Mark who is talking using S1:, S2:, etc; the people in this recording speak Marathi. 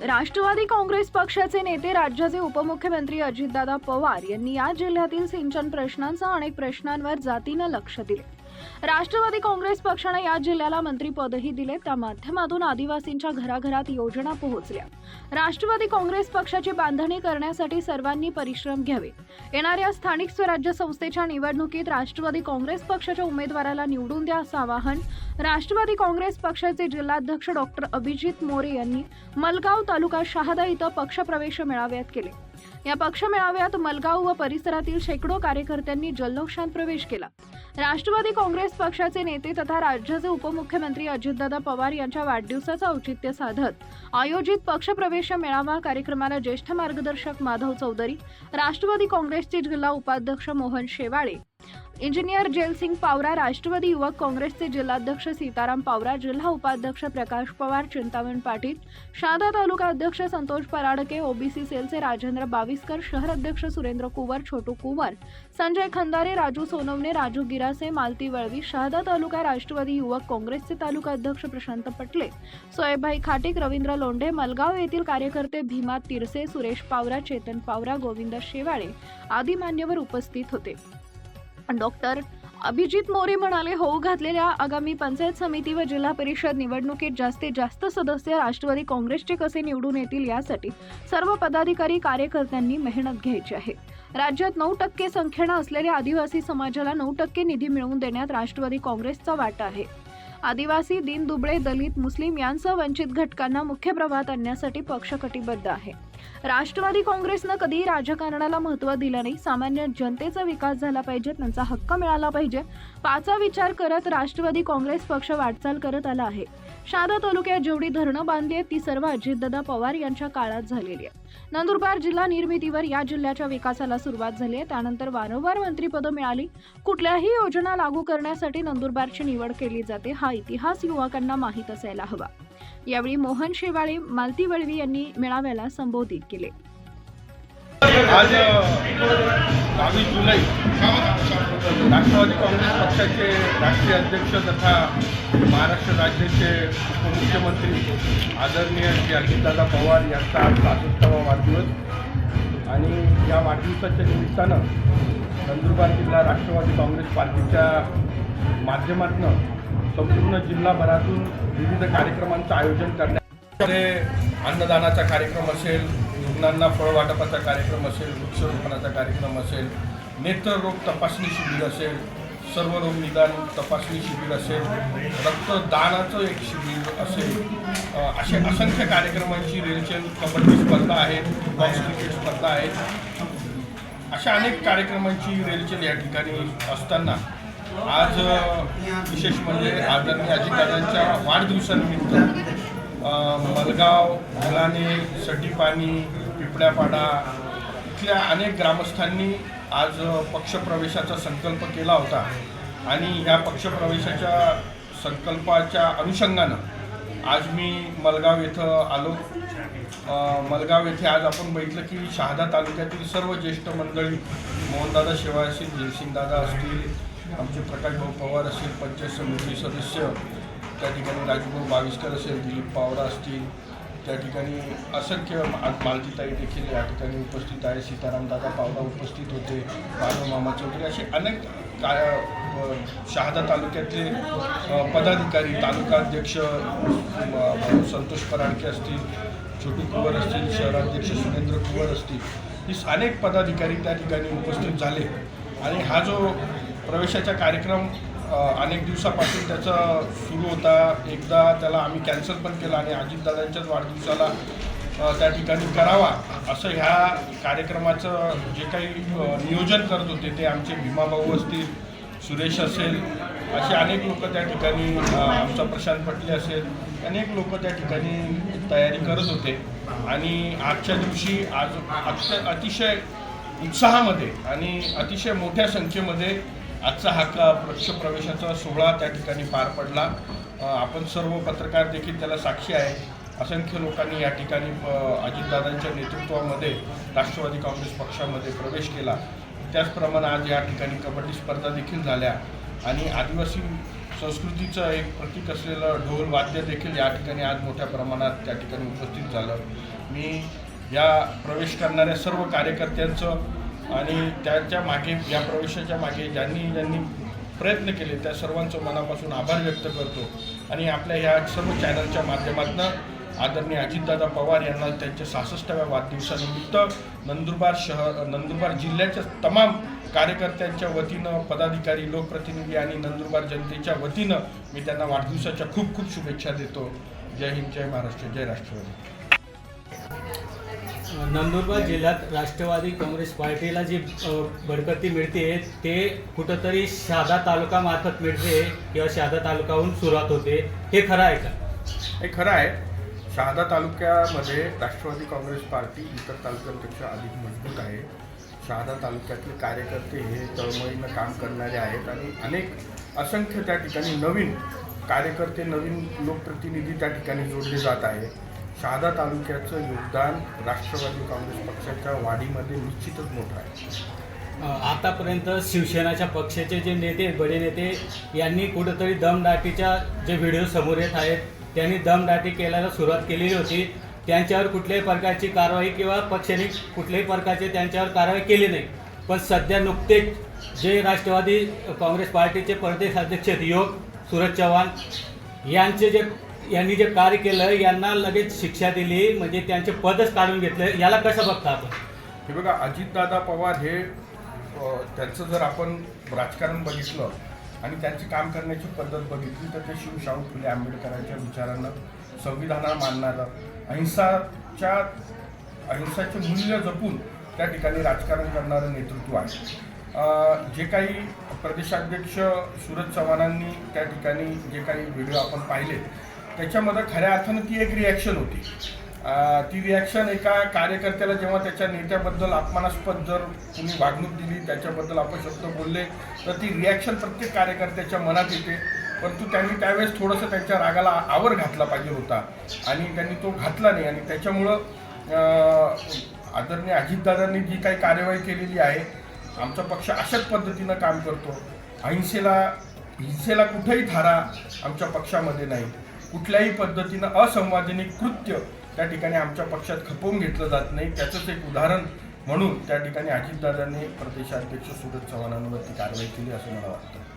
S1: राष्ट्रवादी काँग्रेस पक्षाचे नेते राज्याचे उपमुख्यमंत्री अजितदादा पवार यांनी या जिल्ह्यातील सिंचन प्रश्नांसह अनेक प्रश्नांवर जातीनं लक्ष दिले. राष्ट्रवादी काँग्रेस पक्षाने या जिल्ह्याला मंत्रीपदही दिले. त्या माध्यमातून आदिवासींच्या घराघरात योजना पोहोचल्या. राष्ट्रवादी काँग्रेस पक्षाची बांधणी करण्यासाठी सर्वांनी परिश्रम घ्यावे. येणाऱ्या स्थानिक स्वराज्य संस्थेच्या निवडणुकीत राष्ट्रवादी काँग्रेस पक्षाच्या उमेदवाराला निवडून द्या असं आवाहन राष्ट्रवादी काँग्रेस पक्षाचे जिल्हाध्यक्ष डॉक्टर अभिजित मोरे यांनी मलगाव तालुका शहादा इथं पक्षप्रवेश मेळाव्यात केले. या पक्ष मेळाव्यात मलगाव व परिसरातील शेकडो कार्यकर्त्यांनी जल्लोषात प्रवेश केला. राष्ट्रवादी काँग्रेस पक्षाचे नेते तथा राज्याचे उपमुख्यमंत्री अजितदादा पवार यांच्या वाढदिवसाचं औचित्य साधत आयोजित पक्षप्रवेश मेळावा कार्यक्रमाला ज्येष्ठ मार्गदर्शक माधव चौधरी राष्ट्रवादी काँग्रेसचे जिल्हा उपाध्यक्ष मोहन शेवाळे इंजिनियर जयसिंग पावरा राष्ट्रवादी युवक काँग्रेसचे जिल्हाध्यक्ष सीताराम पावरा जिल्हा उपाध्यक्ष प्रकाश पवार चिंतामण पाटील शहादा तालुका अध्यक्ष संतोष पराडके ओबीसी सेलचे राजेंद्र बाविस्कर शहर अध्यक्ष सुरेंद्र कुवर छोटू कुवर संजय खंदारे राजू सोनवणे राजू गिरासे मालती वळवी शहादा तालुका राष्ट्रवादी युवक काँग्रेसचे तालुका अध्यक्ष प्रशांत पटले सोयभाई खाटिक रवींद्र लोंढे मलगाव येथील कार्यकर्ते भीमा तिरसे सुरेश पावरा चेतन पावरा गोविंद शेवाळे आदी मान्यवर उपस्थित होते. डॉक्टर अभिजित मोरे म्हणाले होऊ घातलेल्या आगामी पंचायत समिती व जिल्हा परिषद निवडणुकीत जास्तीत जास्त सदस्य राष्ट्रवादी काँग्रेसचे कसे निवडून येतील यासाठी सर्व पदाधिकारी कार्यकर्त्यांनी मेहनत घ्यायची आहे. राज्यात नऊ टक्के संख्येनं असलेल्या आदिवासी समाजाला नऊ टक्के निधी मिळवून देण्यात राष्ट्रवादी काँग्रेसचा वाटा आहे. आदिवासी दिन दुबळे दलित मुस्लिम यांसह वंचित घटकांना मुख्य प्रवाहात आणण्यासाठी पक्ष कटिबद्ध आहे. राष्ट्रवादी काँग्रेसनं कधीही राजकारणाला महत्त्व दिलं नाही. सामान्य जनतेचा विकास झाला पाहिजे त्यांचा हक्क मिळाला पाहिजे. पाचा विचार करत राष्ट्रवादी काँग्रेस पक्ष वाटचाल करत आला आहे. शहादा तालुक्यात जेवढी धरणं बांधली आहेत ती सर्व अजितदादा पवार यांच्या काळात झालेली आहे नंदुरबार जिल्हा निर्मितीवर या जिल्ह्याच्या विकासाला सुरुवात झाली आहे. त्यानंतर वारंवार मंत्रीपदं मिळाली. कुठल्याही योजना लागू करण्यासाठी नंदुरबारची निवड केली जाते. हा इतिहास युवकांना माहीत असायला हवा. यावेळी मोहन शेवाळे मालती वळवी यांनी मेळाव्याला संबोधित केले.
S2: आज बावीस जुलै राष्ट्रवादी काँग्रेस पक्षाचे राष्ट्रीय अध्यक्ष तथा महाराष्ट्र राज्याचे उपमुख्यमंत्री आदरणीय श्री अजितदादा पवार यांचा आज पासष्टावा वाढदिवस. आणि या वाढदिवसाच्या निमित्तानं नंदुरबार जिल्हा राष्ट्रवादी काँग्रेस पार्टीच्या माध्यमातून संपूर्ण जिल्हाभरातून विविध कार्यक्रमांचं आयोजन करण्यात अन्नदानाचा कार्यक्रम असेल रुग्णांना फळ वाटपाचा कार्यक्रम असेल वृक्षरोपणाचा कार्यक्रम असेल नेत्ररोग तपासणी शिबिर असेल सर्व रोग निदान तपासणी शिबिर असेल रक्तदानाचं एक शिबिर असेल असे असंख्य कार्यक्रमांची रेलचेल कबड्डी स्पर्धा आहेत बॉक्स क्रिकेट स्पर्धा आहेत अशा अनेक कार्यक्रमांची रेलचेल या ठिकाणी असताना आज विशेष म्हणजे आदरणीय अजितदादांच्या वाढदिवसानिमित्त मलगाव भलाने सटीपाणी पिपळ्यापाडा इथल्या अनेक ग्रामस्थांनी आज पक्षप्रवेशाचा संकल्प केला होता. आणि या पक्षप्रवेशाच्या संकल्पाच्या अनुषंगानं आज मी मलगाव येथं आलो. मलगाव येथे आज आपण बघितलं की शहादा तालुक्यातील सर्व ज्येष्ठ मंडळी मोहनदादा शेवाळ असतील जयसिंगदादा असतील आमचे प्रकाशभाऊ पवार असतील पंचायत समिती सदस्य त्या ठिकाणी राजभाऊ बाविस्कर असेल दिलीप पावरा असतील त्या ठिकाणी असंख्य मालतीताई देखील या ठिकाणी उपस्थित आहे सीतारामदादा पावरा उपस्थित होते माधव मामा चौधरी असे अनेक काय शहादा तालुक्यातले पदाधिकारी तालुका अध्यक्ष संतोष पराडके असतील छोटू कुवर असतील शहराध्यक्ष सुरेंद्र कुवर असतील ही अनेक पदाधिकारी त्या ठिकाणी उपस्थित झाले. आणि हा जो प्रवेशाचा कार्यक्रम अनेक दिवसापासून त्याचा सुरू होता. एकदा त्याला आम्ही कॅन्सल पण केला आणि अजितदादांच्याच वाढदिवसाला त्या ठिकाणी करावा असं ह्या कार्यक्रमाचं जे काही नियोजन करत होते ते आमचे भीमाभाऊ असतील सुरेश असेल असे अनेक लोक त्या ठिकाणी आमचा प्रशांत पटले असेल अनेक लोक त्या ठिकाणी तयारी करत होते. आणि आजच्या दिवशी आज अत्य अतिशय उत्साहामध्ये आणि अतिशय मोठ्या संख्येमध्ये आजचा हा का पक्षप्रवेशाचा सोहळा त्या ठिकाणी पार पडला. आपण सर्व पत्रकार देखील त्याला साक्षी आहे. असंख्य लोकांनी या ठिकाणी अजितदादांच्या नेतृत्वामध्ये राष्ट्रवादी काँग्रेस पक्षामध्ये प्रवेश केला. त्याचप्रमाणे आज या ठिकाणी कबड्डी स्पर्धा देखील झाल्या. आणि आदिवासी संस्कृतीचं एक प्रतीक असलेलं ढोल वाद्य देखील या ठिकाणी आज मोठ्या प्रमाणात त्या ठिकाणी उपस्थित झालं. मी या प्रवेश करणाऱ्या सर्व कार्यकर्त्यांचं आणि त्याच्यामागे या प्रवेशाच्या मागे ज्यांनी ज्यांनी प्रयत्न केले त्या सर्वांचं मनापासून आभार व्यक्त करतो. आणि आपल्या ह्या सर्व चॅनलच्या माध्यमातून आदरणीय अजितदादा पवार यांना त्यांच्या सहासष्टाव्या वाढदिवसानिमित्त नंदुरबार शहर नंदुरबार जिल्ह्याच्या तमाम कार्यकर्त्यांच्या वतीनं पदाधिकारी लोकप्रतिनिधी आणि नंदुरबार जनतेच्या वतीनं मी त्यांना वाढदिवसाच्या खूप खूप शुभेच्छा देतो. जय हिंद जय महाराष्ट्र जय राष्ट्रवादी.
S3: नंदुरबार जिल्ह्यात राष्ट्रवादी काँग्रेस पार्टीला जी बडकती मिळते ते कुठंतरी शहादा तालुकामार्फत मिळते किंवा शहादा तालुकाहून सुरुवात होते. हे खरं आहे का?
S2: हे खरं आहे. शहादा तालुक्यामध्ये राष्ट्रवादी काँग्रेस पार्टी इतर तालुक्यांपेक्षा अधिक मजबूत आहे. शहादा तालुक्यातले कार्यकर्ते हे तळमळीनं काम करणारे आहेत आणि अनेक असंख्य त्या ठिकाणी नवीन कार्यकर्ते नवीन लोकप्रतिनिधी त्या ठिकाणी जोडले जात आहेत. शहादा तालुक्याचं योगदान राष्ट्रवादी काँग्रेस पक्षाच्या वाढीमध्ये निश्चितच मोठं आहे.
S3: आतापर्यंत शिवसेनाच्या पक्षाचे जे नेते बडे नेते यांनी कुठंतरी दमदाटीच्या जे व्हिडिओ समोर येत आहेत त्यांनी दमदाटी केल्याला सुरुवात केलेली होती. त्यांच्यावर कुठल्याही प्रकारची कारवाई किंवा पक्षाने कुठल्याही प्रकारचे त्यांच्यावर कारवाई केली नाही. पण सध्या नुकतेच जे राष्ट्रवादी काँग्रेस पार्टीचे प्रदेश अध्यक्ष योग सूरज चव्हाण यांचे जे यांनी जे कार्य केलं यांना लगेच शिक्षा दिली म्हणजे त्यांचे पदच काढून घेतलं. याला कसं बघता आपण?
S2: हे बघा अजितदादा पवार हे त्यांचं जर आपण राजकारण बघितलं आणि त्यांची काम करण्याची पद्धत बघितली तर ते शिव शाहू फुले आंबेडकरांच्या विचारांना संविधानाला मानणारं अहिंसाच्या अहिंसाचे मूल्य जपून त्या ठिकाणी राजकारण करणारं नेतृत्व आहे. जे काही प्रदेशाध्यक्ष सूरज चव्हाणांनी त्या ठिकाणी जे काही व्हिडिओ आपण पाहिले त्याच्यामध्ये खऱ्या अर्थानं ती एक रिॲक्शन होती. ती रिॲक्शन एका कार्यकर्त्याला जेव्हा त्याच्या नेत्याबद्दल अपमानास्पद जर कुणी वागणूक दिली त्याच्याबद्दल आपण शब्द बोलले तर ती रिॲक्शन प्रत्येक कार्यकर्त्याच्या मनात येते. परंतु त्यांनी त्यावेळेस थोडंसं त्यांच्या रागाला आवर घातला पाहिजे होता. आणि त्यांनी तो घातला नाही. आणि त्याच्यामुळं आदरणीय अजितदादांनी जी काही कार्यवाही केलेली आहे आमचा पक्ष अशाच पद्धतीनं काम करतो. अहिंसेला हिंसेला कुठेही धारा आमच्या पक्षामध्ये नाही. कुठल्याही पद्धतीनं असंवादनिक कृत्य त्या ठिकाणी आमच्या पक्षात खपवून घेतलं जात नाही. त्याचंच एक उदाहरण म्हणून त्या ठिकाणी अजितदादांनी प्रदेशाध्यक्ष सुरज चव्हाणांवरती कारवाई केली असं मला वाटतं.